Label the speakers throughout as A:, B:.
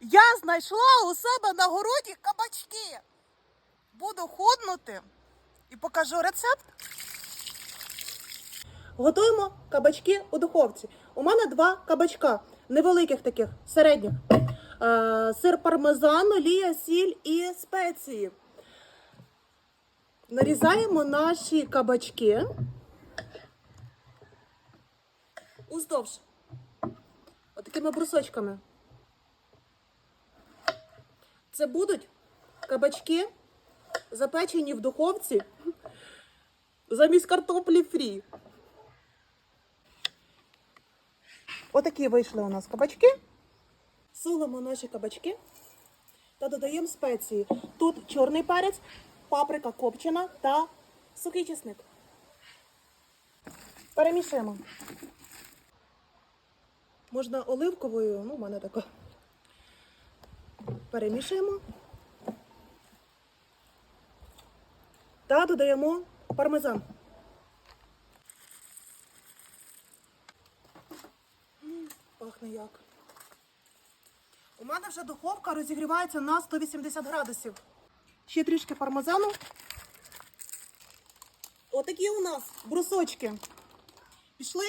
A: Я знайшла у себе на городі кабачки. Буду худнути і покажу рецепт. Готуємо кабачки у духовці. У мене два кабачка, невеликих таких, середніх. Е, сир пармезан, олія, сіль і спеції. Нарізаємо наші кабачки уздовж. Отакими брусочками. Це будуть кабачки, запечені в духовці замість картоплі фрі. Отакі вийшли у нас кабачки. Сулимо наші кабачки та додаємо спеції. Тут чорний перець, паприка копчена та сухий чесник. Перемішуємо. Можна оливковою, ну, в мене така. Перемішуємо. Та додаємо пармезан. Пахне як. У мене вже духовка розігрівається на 180 градусів. Ще трішки пармезану. Отакі у нас брусочки. Пішли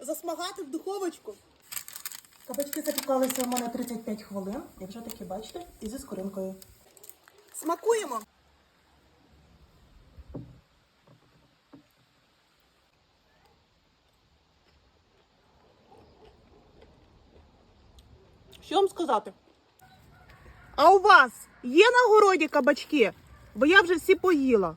A: засмагати в духовочку. Кабачки запікалися у мене 35 хвилин. І вже такі, бачите, і зі скоринкою. Смакуємо. Що вам сказати? А у вас є на городі кабачки? Бо я вже всі поїла.